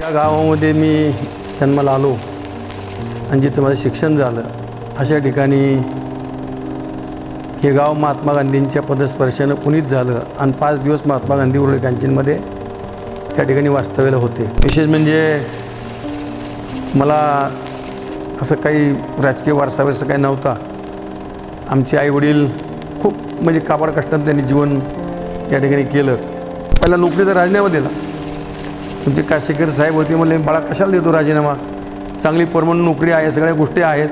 या गावामध्ये मी जन्माला आलो आणि जिथं माझं शिक्षण झालं अशा ठिकाणी हे गाव महात्मा गांधींच्या पदस्पर्शानं पुनीत झालं आणि पाच दिवस महात्मा गांधी उर्ळे कॅन्टीनमध्ये या ठिकाणी वास्तव्याला होते. विशेष म्हणजे मला असं काही राजकीय वारसा बिरसा काही नव्हता. आमचे आईवडील खूप म्हणजे काबाड कष्टात त्यांनी जीवन या ठिकाणी केलं. पहिला नोकरीचा राजीनामा दिला. तुमचे काशीकर साहेब होते म्हणले बाळा कशाला देतो राजीनामा? चांगली परमनंट नोकरी आहे सगळ्या गोष्टी आहेत.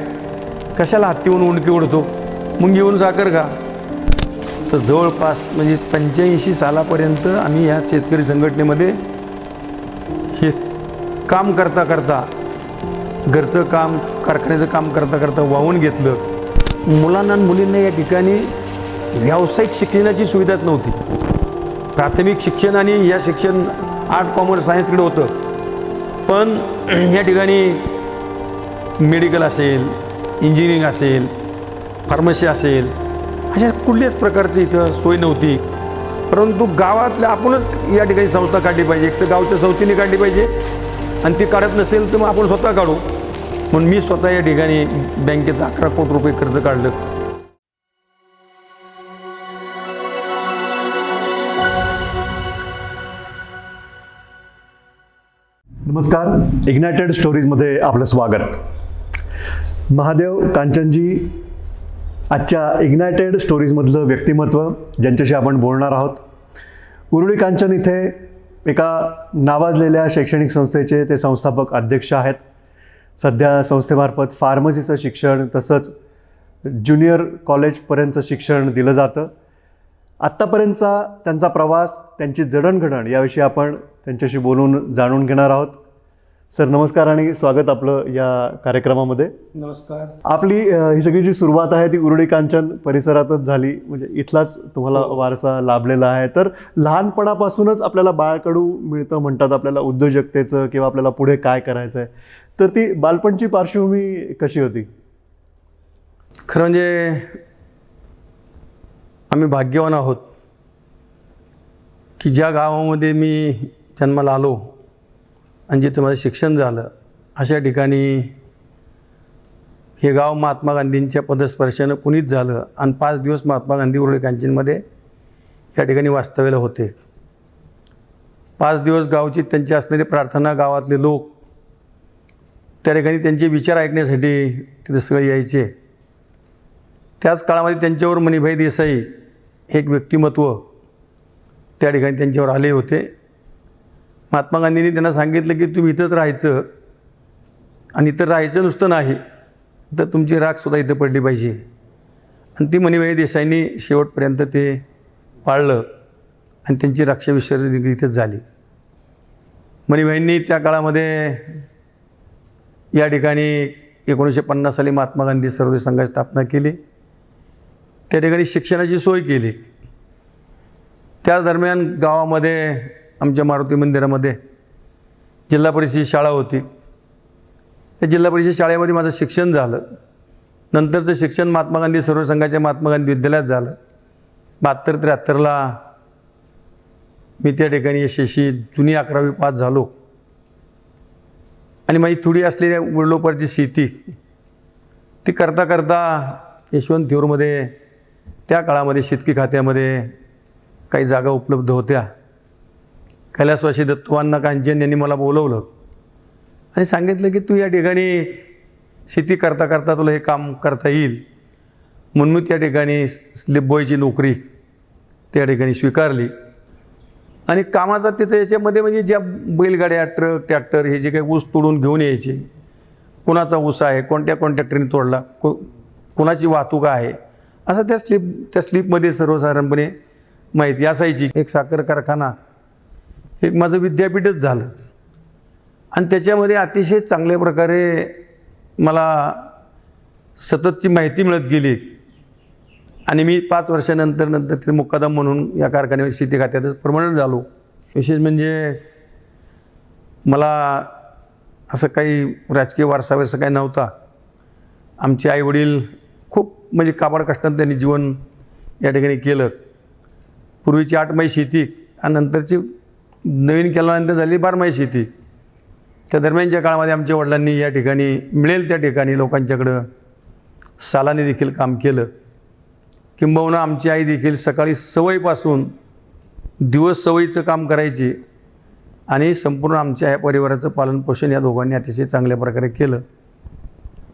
कशाला हत्तीहून उंडकी उडतो मग घेऊन साखर का तर जवळपास म्हणजे पंच्याऐंशी सालापर्यंत आम्ही ह्या शेतकरी संघटनेमध्ये हे काम करता करता घरचं काम कारखान्याचं काम करता करता वाहून घेतलं. मुलांना आणि मुलींना या ठिकाणी व्यावसायिक शिक्षणाची सुविधाच नव्हती. प्राथमिक शिक्षण आणि या शिक्षण आर्ट कॉमर्स सायन्स तिकडे होतं. पण या ठिकाणी मेडिकल असेल इंजिनिअरिंग असेल फार्मसी असेल अशा कुठल्याच प्रकारची इथं सोय नव्हती. परंतु गावातल्या आपणच या ठिकाणी संस्था काढली पाहिजे. एक तर गावच्या संस्थेने काढली पाहिजे. आणि ती काढत नसेल तर मग आपण स्वतः काढू. म्हणून मी स्वतः या ठिकाणी बँकेचं अकरा कोटी रुपये कर्ज काढलं. नमस्कार. इग्नायटेड स्टोरीजमध्ये आपलं स्वागत. महादेव कांचनजी आजच्या इग्नायटेड स्टोरीजमधलं व्यक्तिमत्व ज्यांच्याशी आपण बोलणार आहोत. उरुळी कांचन इथे एका नावाजलेल्या शैक्षणिक संस्थेचे ते संस्थापक अध्यक्ष आहेत. सध्या संस्थेमार्फत फार्मसीचं शिक्षण तसंच ज्युनियर कॉलेजपर्यंतचं शिक्षण दिलं जातं. आत्तापर्यंतचा त्यांचा प्रवास त्यांची जडणघडण याविषयी आपण त्यांच्याशी बोलून जाणून घेणार आहोत. सर नमस्कार आणि स्वागत आपलं या कार्यक्रमामध्ये. नमस्कार. आपली अ, ही सगळी जी सुरुवात आहे ती उरुळी कांचन परिसरातच झाली. म्हणजे इथलाच तुम्हाला वारसा लाभलेला आहे. तर लहानपणापासूनच आपल्याला बाळकडू मिळतं म्हणतात आपल्याला उद्योजकतेचं किंवा आपल्याला पुढे काय करायचं आहे. तर ती बालपणची पार्श्वभूमी कशी होती? खरं म्हणजे आम्ही भाग्यवान आहोत की ज्या गावामध्ये मी जन्माला आलो आणि जिथं माझं शिक्षण झालं अशा ठिकाणी हे गाव महात्मा गांधींच्या पदस्पर्शानं पुनीत झालं आणि पाच दिवस महात्मा गांधी उरळे कांचनमध्ये या ठिकाणी वास्तव्याला होते. पाच दिवस गावची त्यांची असणारी प्रार्थना गावातले लोक त्या ठिकाणी त्यांचे विचार ऐकण्यासाठी तिथे सगळे यायचे. त्याच काळामध्ये त्यांच्यावर मणिभाई देसाई हे एक व्यक्तिमत्व त्या ठिकाणी त्यांच्यावर आले होते. महात्मा गांधींनी त्यांना सांगितलं की तुम्ही इथंच राहायचं आणि इथं राहायचं नुसतं नाही तर तुमची राखसुद्धा इथं पडली पाहिजे. आणि ती मणिभाई देसाईंनी शेवटपर्यंत ते पाळलं आणि त्यांची रक्षा विश्वास इथेच झाली. मणिभाईंनी त्या काळामध्ये या ठिकाणी एकोणीसशे पन्नास साली महात्मा गांधी सर्वोदय संघाची स्थापना केली. त्या ठिकाणी शिक्षणाची सोय केली. त्याच दरम्यान गावामध्ये आमच्या मारुती मंदिरामध्ये जिल्हा परिषद शाळा होती. त्या जिल्हा परिषद शाळेमध्ये माझं शिक्षण झालं. नंतरचं शिक्षण महात्मा गांधी सर्व संघाच्या महात्मा गांधी विद्यालयात झालं. बहात्तर त्र्याहत्तरला मी त्या ठिकाणी यशस्वी जुनी अकरावी पास झालो. आणि माझी थोडी असलेल्या वडिलोपरची शेती ती करता करता यशवंत थेऊरमध्ये त्या काळामध्ये शेतकी खात्यामध्ये काही जागा उपलब्ध होत्या. कैलासवासी दत्तवांना कांचन यांनी मला बोलवलं. आणि सांगितलं की तू या ठिकाणी शेती करता करता तुला हे काम करता येईल. म्हणून मी त्या ठिकाणी स्लिप बॉयची नोकरी त्या ठिकाणी स्वीकारली. आणि कामाचा तिथं याच्यामध्ये म्हणजे ज्या बैलगाड्या ट्रक ट्रॅक्टर हे जे काही ऊस तोडून घेऊन यायचे कोणाचा ऊस आहे कोणत्या कॉन्ट्रॅक्टरने तोडला को कोणाची वाहतूक आहे असं त्या स्लिप त्या स्लिपमध्ये सर्वसाधारणपणे माहिती असायची. एक साखर कारखाना एक माझं विद्यापीठच झालं. आणि त्याच्यामध्ये अतिशय चांगल्या प्रकारे मला सततची माहिती मिळत गेली. आणि मी पाच वर्षानंतर नंतर तिथे मुक्कादम म्हणून या कारखान्यावर शेती खात्यातच परमनंट झालो. विशेष म्हणजे मला असं काही राजकीय वारसा बिरसा काही नव्हता. आमचे आईवडील खूप म्हणजे काबाड कष्टानं त्यांनी जीवन या ठिकाणी केलं. पूर्वीची आठ मै शेती आणि नंतरची नवीन केल्यानंतर झाली बारमाही शेती. त्या दरम्यानच्या काळामध्ये आमच्या वडिलांनी या ठिकाणी मिळेल त्या ठिकाणी लोकांच्याकडं सालाने देखील काम केलं. किंबहुना आमची आई देखील सकाळी सवयीपासून दिवस सवयीचं काम करायची आणि संपूर्ण आमच्या या परिवाराचं पालनपोषण या दोघांनी अतिशय चांगल्या प्रकारे केलं.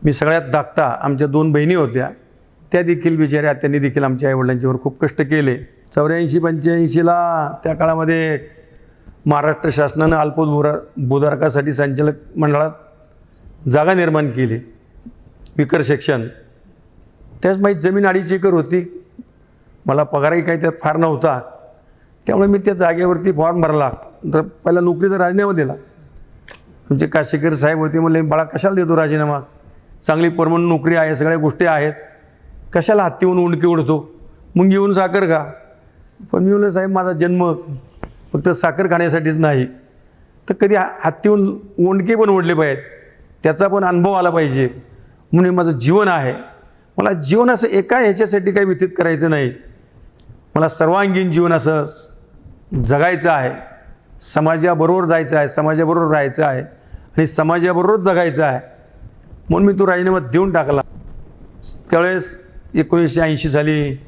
मी सगळ्यात धाकटा आमच्या दोन बहिणी होत्या त्या देखील बिचाऱ्या त्यांनी देखील आमच्या आईवडिलांच्यावर खूप कष्ट केले. चौऱ्याऐंशी पंच्याऐंशीला त्या काळामध्ये महाराष्ट्र शासनानं अल्पोद्भुरा भूधारकासाठी संचालक मंडळात जागा निर्माण केली. Weaker section. त्याच माहीत जमीन अडीच एकर होती. मला पगारही काही त्यात फार नव्हता. त्यामुळे मी त्या जागेवरती फॉर्म भरला. तर पहिला नोकरीचा राजीनामा दिला. आमचे काशीकर साहेब होते. म्हणले बाळा कशाला देतो राजीनामा? चांगली परमनंट नोकरी आहे सगळ्या गोष्टी आहेत. कशाला हत्तीहून उंडकी उडतो? मग येऊन साखर का पण मी म्हणलं साहेब माझा जन्म फक्त साखर खाण्यासाठीच नाही. तर कधी हातीहून हत्तीहून ओंडके पण ओढले पाहिजेत. त्याचा पण अनुभव आला पाहिजे. म्हणून माझं जीवन आहे. मला जीवन असं एका ह्याच्यासाठी काही व्यतीत करायचं नाही. मला सर्वांगीण जीवन असं जगायचं आहे. समाजाबरोबर जायचं आहे. समाजाबरोबर राहायचं आहे. आणि समाजाबरोबरच जगायचं आहे. म्हणून मी तो राजीनामा देऊन टाकला. त्यावेळेस एकोणीसशे ऐंशी साली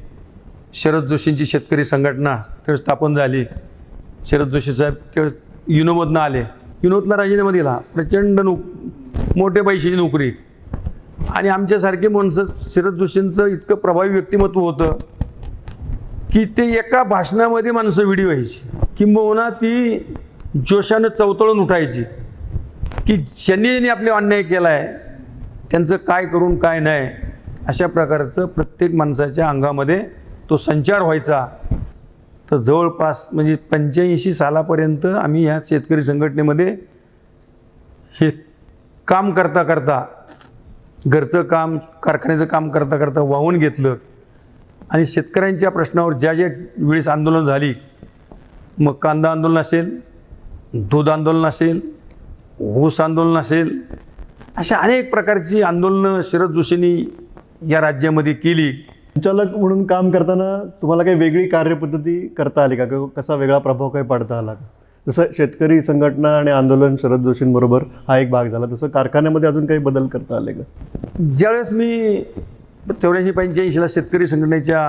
शरद जोशींची शेतकरी संघटना त्यावेळेस स्थापन झाली. शरद जोशी साहेब त्यावेळेस युनोमधनं आले. युनोतला राजीनामा दिला. प्रचंड नोक मोठे पैशाची नोकरी. आणि आमच्यासारखी माणसं शरद जोशींचं इतकं प्रभावी व्यक्तिमत्व होतं की ते एका भाषणामध्ये माणसं व्हिडिओ व्हायची किंबहुना ती जोशानं चवतळून उठायची की ज्यांनी ज्यांनी आपले अन्याय केला आहे त्यांचं काय करून काय नाही अशा प्रकारचं प्रत्येक माणसाच्या अंगामध्ये तो संचार व्हायचा. तर जवळपास म्हणजे पंच्याऐंशी सालापर्यंत आम्ही ह्या शेतकरी संघटनेमध्ये हे काम करता करता घरचं काम कारखान्याचं काम करता करता वाहून घेतलं. आणि शेतकऱ्यांच्या प्रश्नावर ज्या ज्या वेळेस आंदोलन झाली मग कांदा आंदोलन असेल दूध आंदोलन असेल ऊस आंदोलन असेल अशा अनेक प्रकारची आंदोलनं शरद जोशींनी या राज्यामध्ये केली. संचालक म्हणून काम करताना तुम्हाला काही वेगळी कार्यपद्धती करता आली का? कसा वेगळा प्रभाव काही पाडता आला का? जसं शेतकरी संघटना आणि आंदोलन शरद जोशींबरोबर हा एक भाग झाला. तसं कारखान्यामध्ये अजून काही बदल करता आले का? ज्यावेळेस मी चौऱ्याऐंशी पंच्याऐंशीला शेतकरी संघटनेच्या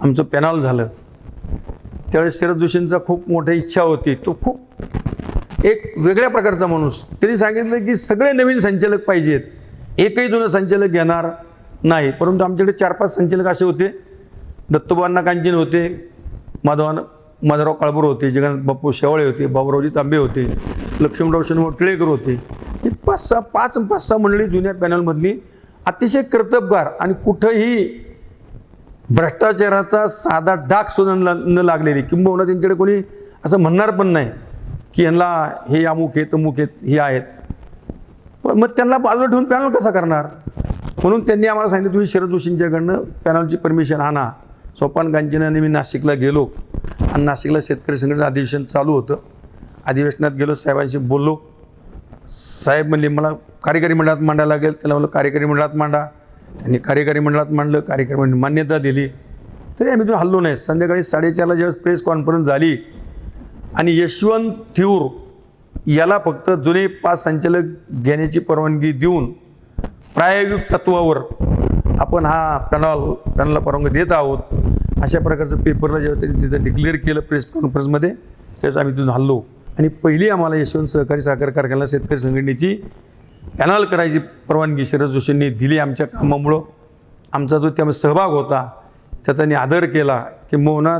आमचं पॅनल झालं त्यावेळेस शरद जोशींचा खूप मोठी इच्छा होती. तो खूप एक वेगळ्या प्रकारचा माणूस. त्यांनी सांगितलं की सगळे नवीन संचालक पाहिजेत. एकही जुनं संचालक घेणार नाही. परंतु आमच्याकडे चार पाच संचालक असे होते. दत्तोबांना कांचन होते माधवान माधवराव काळभोर होते जगन्नाथ बाप्पू शेवाळे होते बाबूरावजी तांबे होते लक्ष्मणराव शनिवार टिळेकर होते. ही पाच सहा पाच पाच सहा मंडळी जुन्या पॅनलमधली अतिशय कर्तबगार आणि कुठंही भ्रष्टाचाराचा साधा डाग सुद्धा न लागलेली. किंबहुना त्यांच्याकडे कोणी असं म्हणणार पण नाही की यांना हे अमुक आहेत तमुक आहेत हे आहेत. पण मग त्यांना बाजूला ठेवून पॅनल कसा करणार? म्हणून त्यांनी आम्हाला सांगितलं तुम्ही शरद जोशींच्याकडनं पॅनलची परमिशन आणा. सोपान कांचनाने मी नाशिकला गेलो. आणि नाशिकला शेतकरी संघटना अधिवेशन चालू होतं. अधिवेशनात गेलो साहेबांशी बोललो. साहेब म्हणले मला कार्यकारी मंडळात मांडायला लागेल. त्याला म्हणलं कार्यकारी मंडळात मांडा. त्यांनी कार्यकारी मंडळात मांडलं कार्यकारी मंडळ मान्यता दिली. तरी आम्ही तो हल्लो नाही. संध्याकाळी साडेचारला ज्यावेळेस प्रेस कॉन्फरन्स झाली आणि यशवंत थिऊर याला फक्त जुने पाच संचालक घेण्याची परवानगी देऊन प्रायोगिक तत्वावर आपण हा पॅनल पॅनलला परवानगी देत आहोत. अशा प्रकारचं पेपरला जेव्हा त्यांनी तिथं डिक्लेअर केलं प्रेस कॉन्फरन्समध्ये त्यावेळेस आम्ही तिथून हल्लो. आणि पहिली आम्हाला यशवंत सहकारी साखर कारखान्याला शेतकरी संघटनेची पॅनल करायची परवानगी शरद जोशींनी दिली आमच्या कामामुळं. आमचा जो त्यामध्ये सहभाग होता त्या त्यांनी आदर केला किंबहुना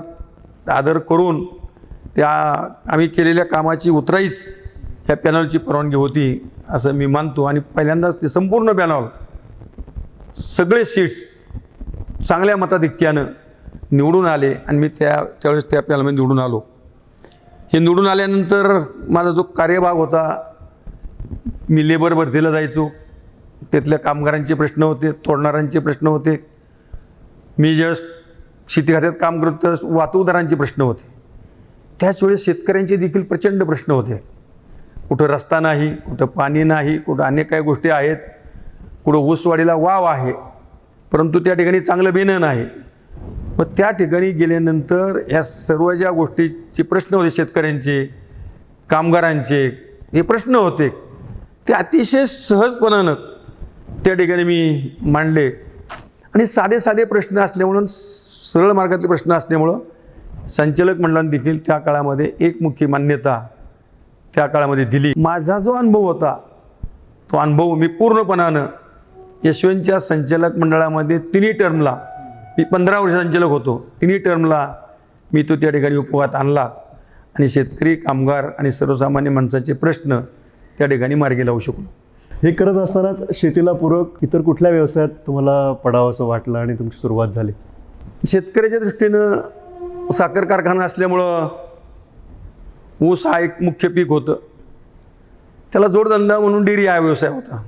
आदर करून त्या आम्ही केलेल्या कामाची उतराईच ह्या पॅनलची परवानगी होती असं मी मानतो. आणि पहिल्यांदाच ते संपूर्ण पॅनल सगळे सीट्स चांगल्या मताधिक्यानं निवडून आले आणि मी त्या त्यावेळेस त्या पॅनलमध्ये निवडून आलो. हे निवडून आल्यानंतर माझा जो कार्यभाग होता मी लेबर भरतीला जायचो. तिथल्या कामगारांचे प्रश्न होते तोडणाऱ्यांचे प्रश्न होते. मी ज्यावेळेस शेती खात्यात काम करत त्यावेळेस वाहतूकदारांचे प्रश्न होते. त्याच वेळेस शेतकऱ्यांचे देखील प्रचंड प्रश्न होते. कुठं रस्ता नाही कुठं पाणी नाही कुठं अनेक काही गोष्टी आहेत कुठं ऊसवाडीला वाव आहे परंतु त्या ठिकाणी चांगलं बेनं नाही मग त्या ठिकाणी गेल्यानंतर या सर्व ज्या गोष्टीचे प्रश्न होते शेतकऱ्यांचे कामगारांचे हे प्रश्न होते ते अतिशय सहजपणानं त्या ठिकाणी मी मांडले. आणि साधे साधे प्रश्न असल्यामुळं सरळ मार्गातले प्रश्न असल्यामुळं संचालक मंडळाने देखील त्या काळामध्ये एक मुख्य मान्यता त्या काळामध्ये दिली. माझा जो अनुभव होता तो अनुभव मी पूर्णपणानं यशवंतच्या संचालक मंडळामध्ये तिन्ही टर्मला मी पंधरा वर्ष संचालक होतो. तिन्ही टर्मला मी तो त्या ठिकाणी उपयोगात आणला आणि शेतकरी कामगार आणि सर्वसामान्य माणसाचे प्रश्न त्या ठिकाणी मार्गी लावू शकलो. हे करत असतानाच शेतीला पूरक इतर कुठल्या व्यवसायात तुम्हाला पडावं असं वाटलं आणि तुमची सुरुवात झाली? शेतकऱ्याच्या दृष्टीनं साखर कारखाना असल्यामुळं ऊस हा एक मुख्य पीक होतं. त्याला जोडधंदा म्हणून डेअरी हा व्यवसाय होता.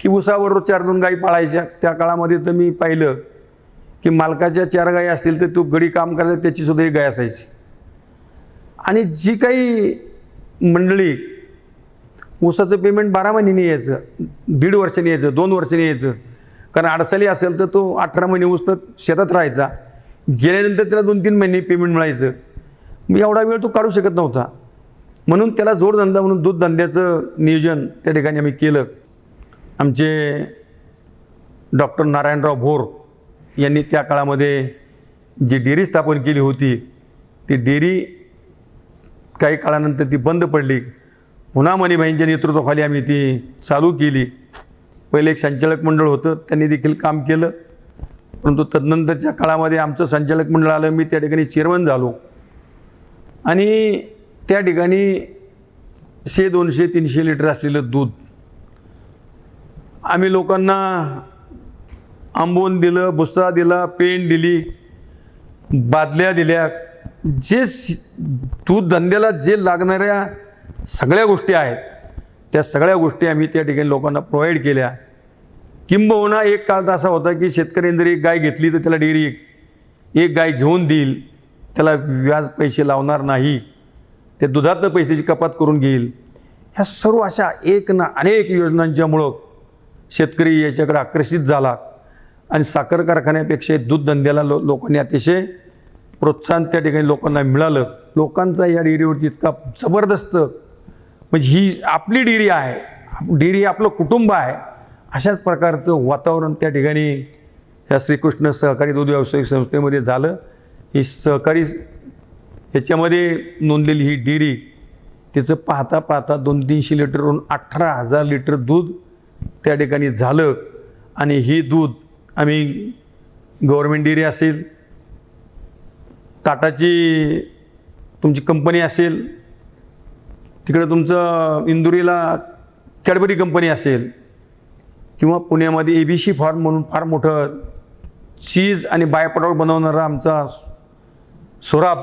की ऊसाबरोबर चार दोन गाई पाळायच्या त्या काळामध्ये तर मी पाहिलं की मालकाच्या चार गायी असतील तर तो गडी काम करायचा त्याचीसुद्धा एक गाय असायची. आणि जी काही मंडळी ऊसाचं पेमेंट बारा महिन्याने यायचं दीड वर्षाने यायचं दोन वर्षाने यायचं. कारण अडसाली असेल तर तो अठरा महिने ऊस तर शेतात राहायचा. गेल्यानंतर त्याला दोन तीन महिने पेमेंट मिळायचं. एवढा वेळ तो काढू शकत नव्हता. म्हणून त्याला जोडधंदा म्हणून दूध धंद्याचं नियोजन त्या ठिकाणी आम्ही केलं. आमचे डॉक्टर नारायणराव भोर यांनी त्या काळामध्ये जी डेअरी स्थापन केली होती ती डेअरी काही काळानंतर ती बंद पडली. पुन्हा मणिबाईंच्या नेतृत्वाखाली आम्ही ती चालू केली. पहिले एक संचालक मंडळ होतं त्यांनी देखील काम केलं. परंतु तदनंतरच्या काळामध्ये आमचं संचालक मंडळ आलं मी त्या ठिकाणी चेअरमन झालो. आणि त्या ठिकाणी शे दोनशे तीनशे लिटर असलेलं दूध. आम्ही लोकांना आंबून दिलं भुस्सा दिला पेंट दिली बादल्या दिल्या. जे दूध धंद्याला जे लागणाऱ्या सगळ्या गोष्टी आहेत त्या सगळ्या गोष्टी आम्ही त्या ठिकाणी लोकांना प्रोव्हाइड केल्या. किंबहुना एक काळ तर असा होता की शेतकऱ्यांनी जर एक गाय घेतली तर त्याला डेअरी एक गाय घेऊन देईल. त्याला व्याज पैसे लावणार नाही ते दुधातनं पैशाची कपात करून घेईल. ह्या सर्व अशा एक ना अनेक योजनांच्यामुळं शेतकरी याच्याकडे आकर्षित झाला आणि साखर कारखान्यापेक्षा दूध धंद्याला लो लोकांनी अतिशय प्रोत्साहन त्या ठिकाणी लोकांना मिळालं. लोकांचा या डेअरीवरती इतका जबरदस्त म्हणजे ही आपली डेअरी आहे डेअरी आपलं कुटुंब आहे अशाच प्रकारचं वातावरण त्या ठिकाणी ह्या श्रीकृष्ण सहकारी दूध व्यावसायिक संस्थेमध्ये झालं. ही सहकारी याच्यामध्ये नोंदलेली ही डेअरी तिचं पाहता पाहता दोन तीनशे लिटरवरून अठरा हजार लिटर दूध त्या ठिकाणी झालं. आणि हे दूध आम्ही गव्हर्मेंट डेअरी असेल टाटाची तुमची कंपनी असेल तिकडे तुमचं इंदुरीला कॅडबरी कंपनी असेल किंवा पुण्यामध्ये ए बी सी फार्म म्हणून फार मोठं चीज आणि बाय प्रॉडक्ट बनवणारा आमचा सोराब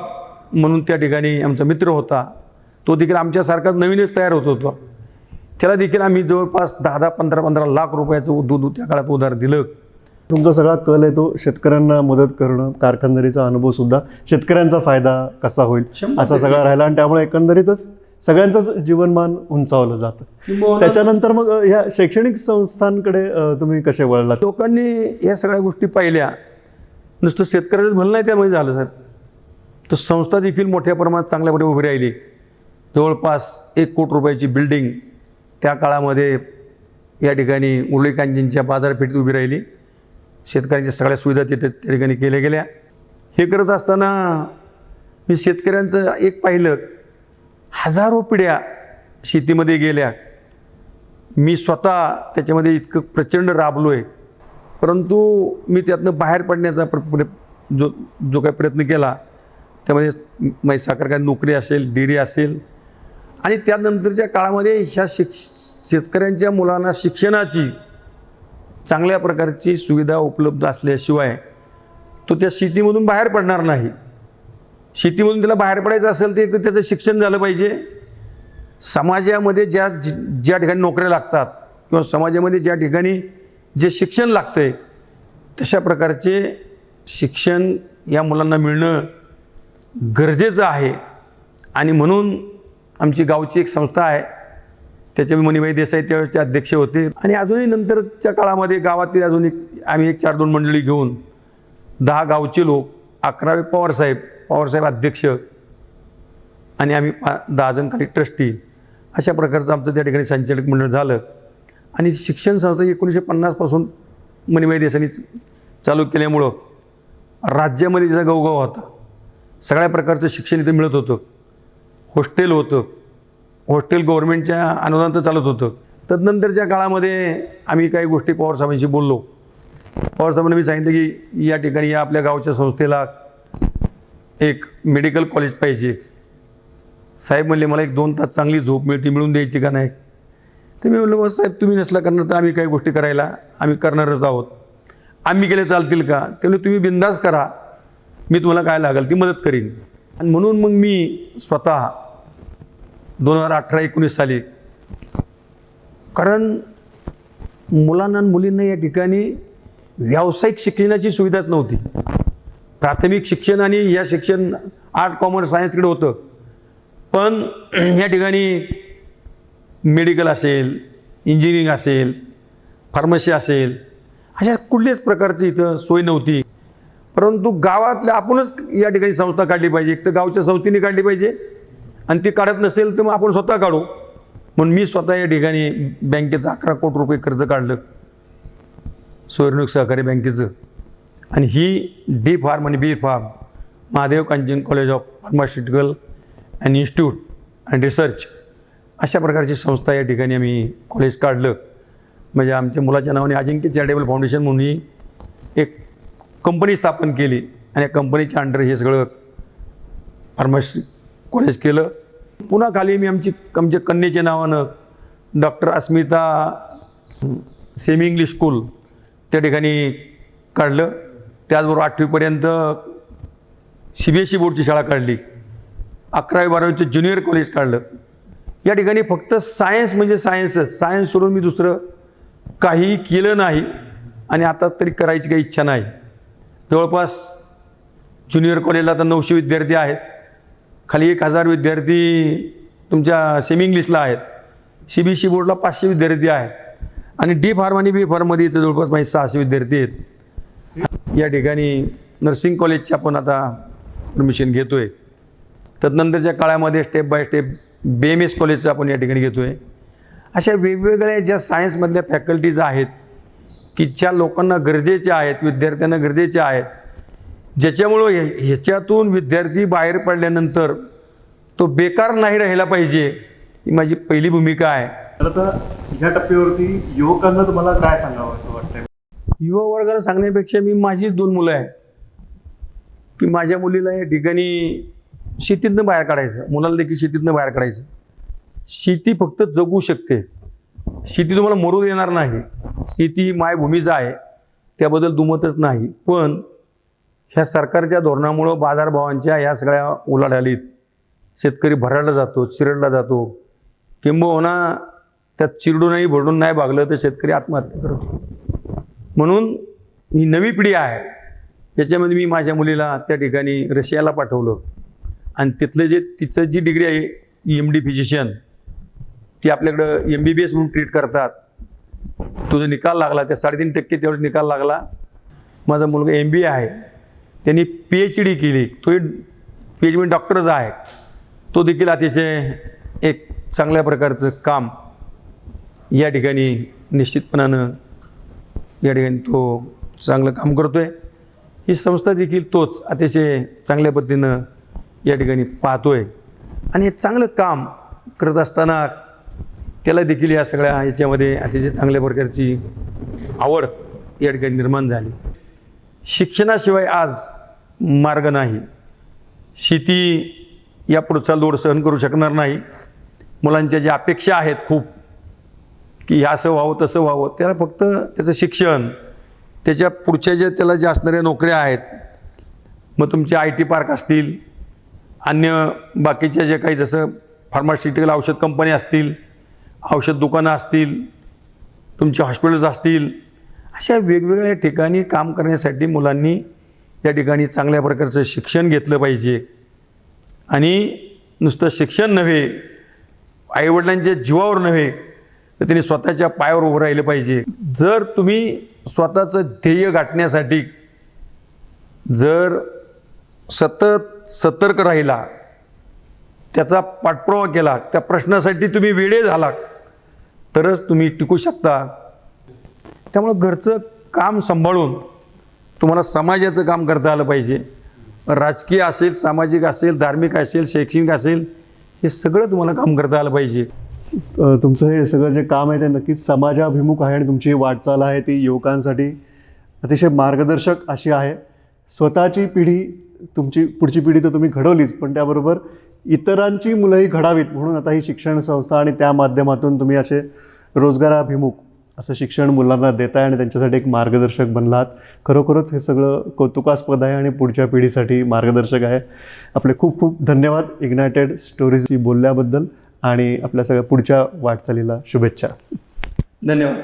म्हणून त्या ठिकाणी आमचा मित्र होता. तो देखील आमच्यासारखाच नवीनच तयार होत होता. त्याला देखील आम्ही जवळपास दहा दहा पंधरा पंधरा लाख रुपयाचं दूध त्या काळात उधार दिलं. तुमचा सगळा कल आहे तो शेतकऱ्यांना मदत करणं कारखानदारीचा अनुभव सुद्धा शेतकऱ्यांचा फायदा कसा होईल असा सगळा राहिला आणि त्यामुळे एकंदरीतच सगळ्यांचंच जीवनमान उंचावलं जातं. त्याच्यानंतर मग ह्या शैक्षणिक संस्थांकडे तुम्ही कसे वळलात? लोकांनी या सगळ्या गोष्टी पाहिल्या. नुसतं शेतकऱ्याचंच भलं नाही त्यामध्ये झालं साहेब. तर संस्था देखील मोठ्या प्रमाणात चांगल्यापणे उभी राहिली. जवळपास एक कोटी रुपयाची बिल्डिंग त्या काळामध्ये या ठिकाणी उरळी बाजारपेठेत उभी राहिली. शेतकऱ्यांच्या सगळ्या सुविधा तिथे त्या ठिकाणी केल्या गेल्या. हे करत असताना मी शेतकऱ्यांचं एक पाहिलं. हजारो पिढ्या शेतीमध्ये गेल्या. मी स्वतः त्याच्यामध्ये इतकं प्रचंड राबलो आहे परंतु मी त्यातनं बाहेर पडण्याचा प्र प्र- जो जो काही प्रयत्न केला त्यामध्ये म्हणजे साखर काय नोकरी असेल डेअरी असेल. आणि त्यानंतरच्या काळामध्ये ह्या शिक शेतकऱ्यांच्या मुलांना शिक्षणाची चांगल्या प्रकारची सुविधा उपलब्ध असल्याशिवाय तो त्या शेतीमधून बाहेर पडणार नाही. शेतीमधून त्याला बाहेर पडायचं असेल ते तर त्याचं शिक्षण झालं पाहिजे. समाजामध्ये ज्या ज्या ठिकाणी नोकऱ्या लागतात किंवा समाजामध्ये ज्या ठिकाणी जे शिक्षण लागतं आहे तशा प्रकारचे शिक्षण या मुलांना मिळणं गरजेचं आहे. आणि म्हणून आमची गावची एक संस्था आहे. त्याच्या मणिबाई देसाई त्यावेळेचे अध्यक्ष होते. आणि अजूनही नंतरच्या काळामध्ये गावातील अजून एक आम्ही एक चार दोन मंडळी घेऊन दहा गावचे लोक अकरावे पवारसाहेब पवारसाहेब अध्यक्ष आणि आम्ही पा दहा जण खाली ट्रस्टी अशा प्रकारचं आमचं त्या ठिकाणी संचालक मंडळ झालं. आणि शिक्षण संस्था एकोणीसशे पन्नासपासून मणिबाई देसाईनी चालू केल्यामुळं राज्यामध्ये त्याचा गवगाव होता. सगळ्या प्रकारचं शिक्षण इथं मिळत होतं. हॉस्टेल होतं. हॉस्टेल गव्हर्नमेंटच्या अनुदान तर चालत होतं. तदनंतरच्या काळामध्ये आम्ही काही गोष्टी पवारसाहेबांशी बोललो. पवारसाहेबांना मी सांगितलं की या ठिकाणी या आपल्या गावच्या संस्थेला एक मेडिकल कॉलेज पाहिजे. साहेब म्हणले मला एक दोन तास चांगली झोप मिळते मिळून द्यायची का नाही? तर मी म्हणलं बस साहेब तुम्ही नसला करणार तर आम्ही काही गोष्टी करायला आम्ही करणारच आहोत. आम्ही केले चालतील का? त्यामुळे तुम्ही बिंदास करा. मी तुम्हाला काय लागेल ती मदत करीन. आणि म्हणून मग मी स्वतः दोन हजार अठरा एकोणीस साली कारण मुलांना आणि मुलींना या ठिकाणी व्यावसायिक शिक्षणाची सुविधाच नव्हती. प्राथमिक शिक्षण आणि या शिक्षण आर्ट कॉमर्स सायन्स तिकडे होतं. पण या ठिकाणी मेडिकल असेल इंजिनिअरिंग असेल फार्मसी असेल अशा कुठल्याच प्रकारची इथं सोय नव्हती. परंतु गावातल्या आपणच या ठिकाणी संस्था काढली पाहिजे. एक तर गावच्या संस्थेने काढली पाहिजे. आणि ती काढत नसेल तर मग आपण स्वतः काढू. म्हणून मी स्वतः या ठिकाणी बँकेचं अकरा कोटी रुपये कर्ज काढलं. स्वयंरोग सहकारी बँकेचं. आणि ही डी फार्म आणि B pharm Mahadev Kanchan college of pharmaceutical and institute and research अशा प्रकारची संस्था या ठिकाणी आम्ही कॉलेज काढलं. म्हणजे आमच्या मुलाच्या नावाने अजिंक्य चॅरिटेबल फाउंडेशन म्हणून ही एक कंपनी स्थापन केली आणि या कंपनीच्या अंडर हे सगळं फार्मसी कॉलेज केलं. पुन्हा खाली मी आमची आमच्या कन्येच्या नावानं doctor Asmita semi English school त्या ठिकाणी काढलं. त्याचबरोबर आठवीपर्यंत सी बी एस ई बोर्डची शाळा काढली. अकरावी बारावीचं ज्युनियर कॉलेज काढलं. या ठिकाणी फक्त सायन्स म्हणजे सायन्सच सायन्स सोडून मी दुसरं काही केलं नाही आणि आता तरी करायची काही इच्छा नाही. जवळपास ज्युनियर कॉलेजला आता नऊशे विद्यार्थी आहेत. खाली एक हजार विद्यार्थी तुमच्या सेमी इंग्लिशला आहेत. सी बी सी बोर्डला पाचशे विद्यार्थी आहेत. आणि डी फार्म आणि बी फार्ममध्ये इथं जवळपास माझे सहाशे विद्यार्थी आहेत. या ठिकाणी नर्सिंग कॉलेजची आपण आता परमिशन घेतो आहे तदनंतरच्या काळामध्ये step by step B M S कॉलेजचं आपण या ठिकाणी घेतो आहे अशा वेगवेगळ्या ज्या सायन्समधल्या फॅकल्टीज आहेत की ज्या लोकांना गरजेच्या आहेत विद्यार्थ्यांना गरजेच्या आहेत ज्याच्यामुळं ह्याच्यातून विद्यार्थी बाहेर पडल्यानंतर तो बेकार नाही राहिला पाहिजे ही माझी पहिली भूमिका आहे. तर आता ह्या टप्प्यावरती युवकांना तुम्हाला काय सांगावं असं वाटतंय? युवा वर्गाला सांगण्यापेक्षा मी माझीच दोन मुलं आहेत. की माझ्या मुलीला या ठिकाणी शेतीतनं बाहेर काढायचं मुलाला देखील शेतीतनं बाहेर काढायचं. शेती फक्त जगू शकते. शेती तुम्हाला मरू देणार नाही. शेती मायभूमीच आहे. त्याबद्दल दुमतच नाही. पण ह्या सरकारच्या धोरणामुळं बाजारभावांच्या ह्या सगळ्या उलाढालीत शेतकरी भराडला जातो चिरडला जातो. किंबहुना त्यात चिरडूनही भरडून नाही भागलं तर शेतकरी आत्महत्या करतो. म्हणून ही नवी पिढी आहे. याच्यामध्ये मी माझ्या मुलीला त्या ठिकाणी रशियाला पाठवलं. आणि तिथलं जे तिचं जी डिग्री आहे एम डी फिजिशियन ती आपल्याकडं एम बी बी एस म्हणून ट्रीट करतात. तो जो निकाल लागला त्या साडेतीन टक्के तेवढा निकाल लागला माझा मुलगा एम बी ए आहे. त्यांनी पी एच डी केली. तो पी एच डी डॉक्टरच आहे. तो देखील अतिशय एक चांगल्या प्रकारचं काम या ठिकाणी निश्चितपणानं या ठिकाणी तो चांगलं काम करतो आहे ही संस्था देखील तोच अतिशय चांगल्या पद्धतीनं या ठिकाणी पाहतो आहे आणि हे चांगलं काम करत असताना त्याला देखील या सगळ्या याच्यामध्ये अतिशय चांगल्या प्रकारची आवड या ठिकाणी निर्माण झाली. शिक्षणाशिवाय आज मार्ग नाही. शेती या पुढचा लोड सहन करू शकणार नाही. मुलांच्या ज्या अपेक्षा आहेत खूप की ह्या असं व्हावं तसं व्हावं त्याला फक्त त्याचं शिक्षण त्याच्या पुढच्या ज्या त्याला ज्या असणाऱ्या नोकऱ्या आहेत मग तुमचे आय टी पार्क असतील अन्य बाकीच्या ज्या काही जसं फार्मास्युटिकल औषध कंपन्या असतील औषध दुकानं असतील तुमचे हॉस्पिटल्स असतील अशा वेगवेगळ्या ठिकाणी काम करण्यासाठी मुलांनी या ठिकाणी चांगल्या प्रकारचं शिक्षण घेतलं पाहिजे. आणि नुसतं शिक्षण नव्हे आईवडिलांच्या जीवावर नव्हे तर त्यांनी स्वतःच्या पायावर उभं राहिलं पाहिजे. जर तुम्ही स्वतःचं ध्येय गाठण्यासाठी जर सतत सतर्क राहिला त्याचा पाठपुरावा केला त्या प्रश्नासाठी तुम्ही वेळे झाला तरच तुम्ही टिकू शकता. त्यामुळं घरचं काम सांभाळून तुम्हाला समाजाचं काम करता आलं पाहिजे. राजकीय असेल सामाजिक असेल धार्मिक असेल शैक्षणिक असेल हे सगळं तुम्हाला काम करता आलं पाहिजे. तुमचं हे सगळं जे काम आहे ते नक्कीच समाजाभिमुख आहे आणि तुमची वाटचाल आहे ती युवकांसाठी अतिशय मार्गदर्शक अशी आहे. स्वतःची पिढी तुमची पुढची पिढी तर तुम्ही घडवलीच पण त्याबरोबर इतरांची मुलंही घडावीत म्हणून आता ही शिक्षण संस्था आणि त्या माध्यमातून तुम्ही असे रोजगाराभिमुख असं शिक्षण मुलांना देताय आणि त्यांच्यासाठी एक मार्गदर्शक बनलात. खरोखरच हे सगळं कौतुकास्पद आहे आणि पुढच्या पिढीसाठी मार्गदर्शक आहे. आपले खूप खूप धन्यवाद इग्नायटेड स्टोरीजशी बोलल्याबद्दल आणि आपल्या सगळ्या पुढच्या वाटचालीला शुभेच्छा. धन्यवाद.